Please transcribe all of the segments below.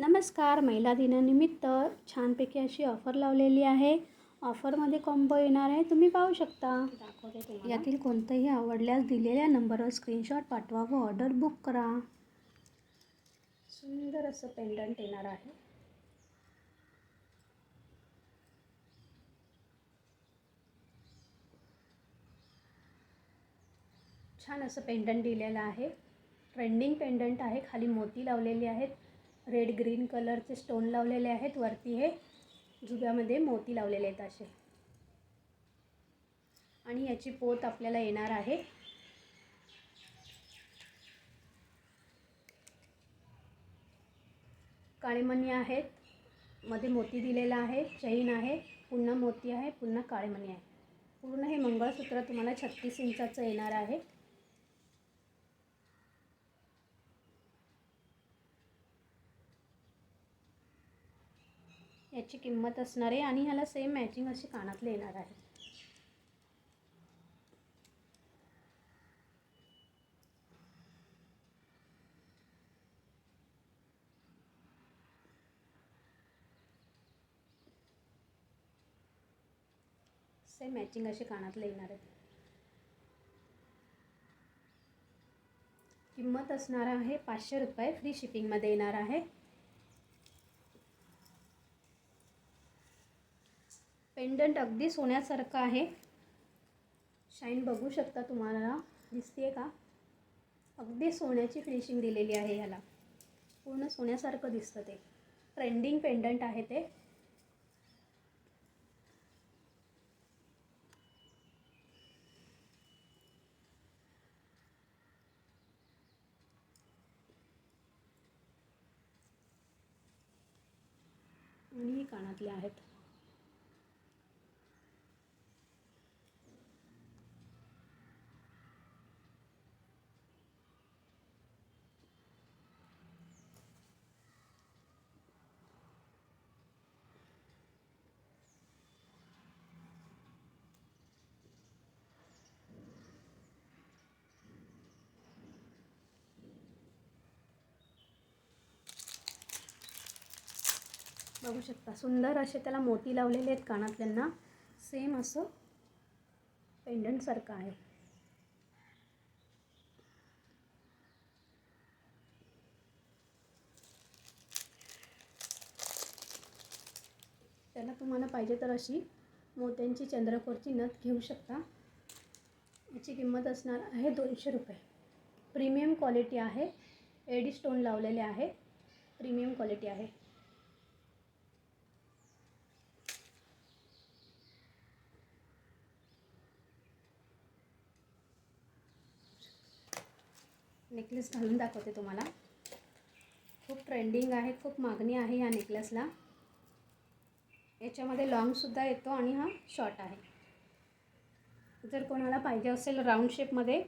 नमस्कार महिला दिनानिमित्त छानपैकी अशी ऑफर लावलेली आहे. ऑफरमध्ये कॉम्बो येणार आहे. तुम्ही पाहू शकता. यातील कोणतंही आवडल्यास दिलेल्या नंबरवर स्क्रीनशॉट पाठवा व ऑर्डर बुक करा. सुंदर असं पेंडंट येणार आहे. छान असं पेंडंट दिलेलं आहे. ट्रेंडिंग पेंडंट आहे. खाली मोती लावलेले आहेत. रेड ग्रीन कलरचे स्टोन लावलेले आहेत. वरती हे जुब्यामध्ये मोती लावलेले आहेत असे. आणि याची पोत आपल्याला येणार आहे. काळेमणी आहेत. मध्ये मोती दिलेला आहे. चैन आहे. पुन्हा मोती आहे. पुन्हा काळेमणी आहे. पूर्ण हे मंगळसूत्र तुम्हाला छत्तीस इंचाचं येणार आहे. याची किंमत असणार आहे आणि ह्याला सेम मॅचिंग असे कानातले येणार आहे. सेम मॅचिंग असे कानातले येणार आहेत किंमत असणार आहे पाचशे रुपये. फ्री शिपिंगमध्ये येणार आहे. पेंडंट अगदी सोन्यासारखं आहे. शाईन बघू शकता तुम्हाला. दिसते का? अगदी सोन्याची फिनिशिंग दिलेली आहे ह्याला पूर्ण सोन्यासारखं दिसतं ते. ट्रेंडिंग पेंडंट आहे ते. आणि कानातले आहेत. बघू शकता. सुंदर असे त्याला मोती लावलेले आहेत कानातल्यांना. सेम असं पेंडंटसारखं आहे. त्याला तुम्हाला पाहिजे तर अशी मोत्यांची चंद्रकोरची नथ घेऊ शकता. याची किंमत असणार आहे दोनशे रुपये. प्रीमियम क्वालिटी आहे. एडी स्टोन लावलेले आहे. प्रीमियम क्वालिटी आहे. नेकलेस घालून दाखवते तुम्हाला. खूप ट्रेंडिंग आहे खूप मागणी आहे या नेकलेसला. याच्यामध्ये लॉंगसुद्धा येतो आणि हा शॉर्ट आहे. जर कोणाला पाहिजे असेल राऊंड शेपमध्ये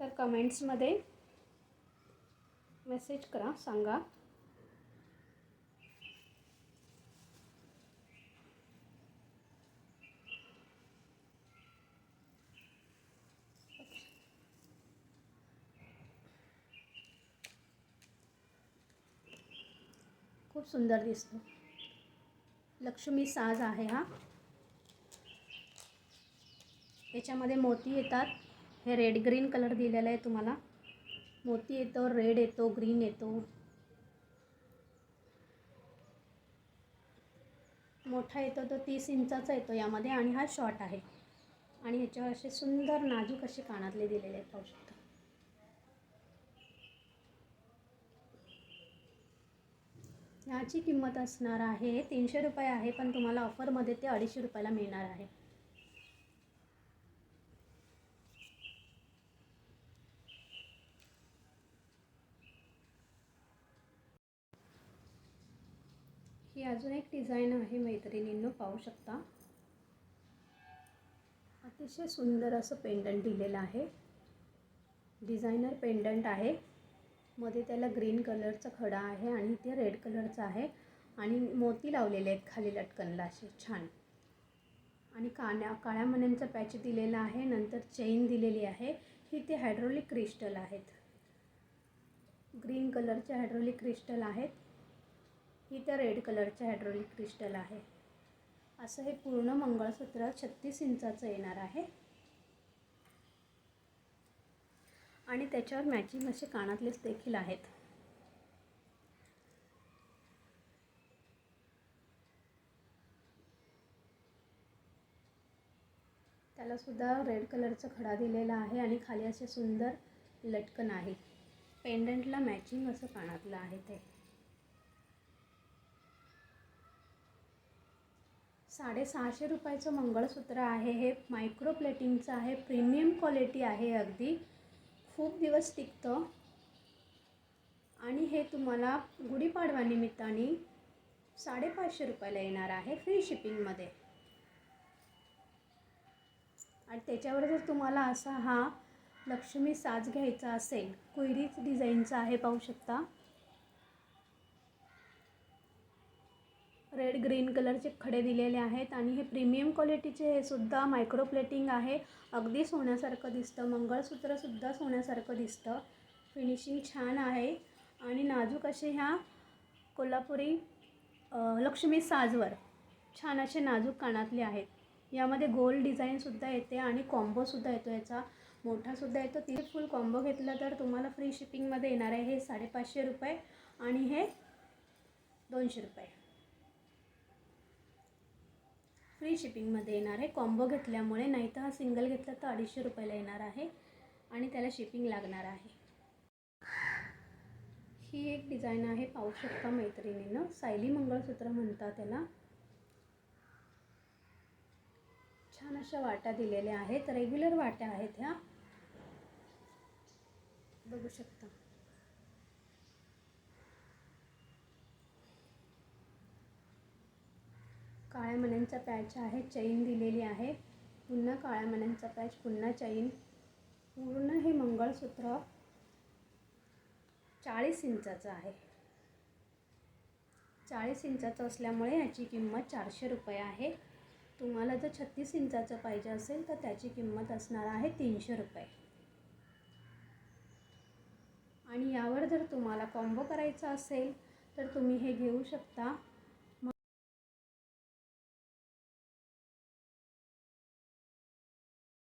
तर कमेंट्समध्ये मेसेज करा सांगा. खूप सुंदर दिसतो. लक्ष्मी साज आहे हा. याच्यामध्ये मोती येतात. हे रेड ग्रीन कलर दिलेला आहे तुम्हाला. मोती येतो रेड येतो ग्रीन येतो. मोठा येतो तो तीस इंचाचा येतो यामध्ये आणि हा शॉर्ट आहे. आणि ह्याच्यावर असे सुंदर नाजूक असे कानातले दिलेले आहेत पाहू शकता ह्याची किंमत असणार आहे तीनशे रुपये आहे पण तुम्हाला ऑफरमध्ये ते अडीचशे रुपयाला मिळणार आहे. ही अजून एक डिझाईन आहे मैत्रिणींनो पाहू शकता. अतिशय सुंदर असं पेंडंट दिलेलं आहे. डिझायनर पेंडंट आहे. मध्ये त्याला ग्रीन कलरचा खडा आहे आणि ते रेड कलरचा आहे. आणि मोती लावलेले आहेत खाली लटकनला असे छान. आणि कान्या काळ्या मण्यांचा पॅच दिलेला आहे नंतर चेन दिलेली आहे. ही ते हायड्रोलिक क्रिस्टल आहेत. ग्रीन कलरचे हायड्रोलिक क्रिस्टल आहेत. ही त्या रेड कलरचे हायड्रोलिक क्रिस्टल आहे. असं हे पूर्ण मंगळसूत्र छत्तीस इंचाचं येणार आहे. आणि त्याच्यावर मॅचिंग असे कानातलेच देखील आहेत. त्याला सुद्धा रेड कलरचा खडा दिलेला आहे आणि खाली असे सुंदर लटकन आहे. पेंडंटला मॅचिंग असं कानातलं आहे ते. साडेसहाशे रुपयाचं मंगळसूत्र आहे. हे मायक्रो प्लेटिंगचं आहे. प्रीमियम क्वालिटी आहे अगदी. खूप दिवस टिकतं. आणि हे तुम्हाला गुढीपाडवानिमित्ताने साडेपाचशे रुपयाला येणार आहे फ्री शिपिंगमध्ये आणि त्याच्यावर जर तुम्हाला असा हा लक्ष्मी साज घ्यायचा असेल कुयरीच डिझाईनचा आहे पाहू शकता. रेड ग्रीन कलरचे खडे दिलेले आहेत आणि हे प्रीमियम क्वालिटीचे हे सुद्धा मायक्रो प्लेटिंग आहे. अगदी सोन्यासारखं दिसतं. मंगळसूत्रसुद्धा सोन्यासारखं दिसतं. फिनिशिंग छान आहे. आणि नाजूक असे ह्या कोल्हापुरी लक्ष्मी साजवर छान असे नाजूक कानातले आहेत. यामध्ये गोल डिझाईनसुद्धा येते आणि कॉम्बोसुद्धा येतो याचा. मोठासुद्धा येतो. तिथे फुल कॉम्बो घेतला तर तुम्हाला फ्री शिपिंगमध्ये येणार आहे. हे साडेपाचशे रुपये आणि हे दोनशे रुपये. फ्री शिपिंगमध्ये येणार आहे. कॉम्बो घेतल्यामुळे नाही तर हा सिंगल घेतला तर अडीचशे रुपयाला येणार आहे आणि त्याला शिपिंग लागणार आहे. ही एक डिझाईन आहे पाहू शकता मैत्रिणीनं. सायली मंगळसूत्र म्हणतात त्याला. छान अशा वाट्या दिलेल्या आहेत. रेग्युलर वाट्या आहेत ह्या. बघू शकता. काळ्या मण्यांचा पॅच आहे चैन दिलेली आहे. पुन्हा काळ्या मण्यांचा पॅच पुन्हा चैन. पूर्ण हे मंगळसूत्र चाळीस इंचाचं आहे. चाळीस इंचाचं असल्यामुळे याची किंमत चारशे रुपये आहे. तुम्हाला जर छत्तीस इंचाचं पाहिजे असेल तर त्याची किंमत असणार आहे तीनशे रुपये. आणि यावर जर तुम्हाला कॉम्बो करायचा असेल तर तुम्ही हे घेऊ शकता.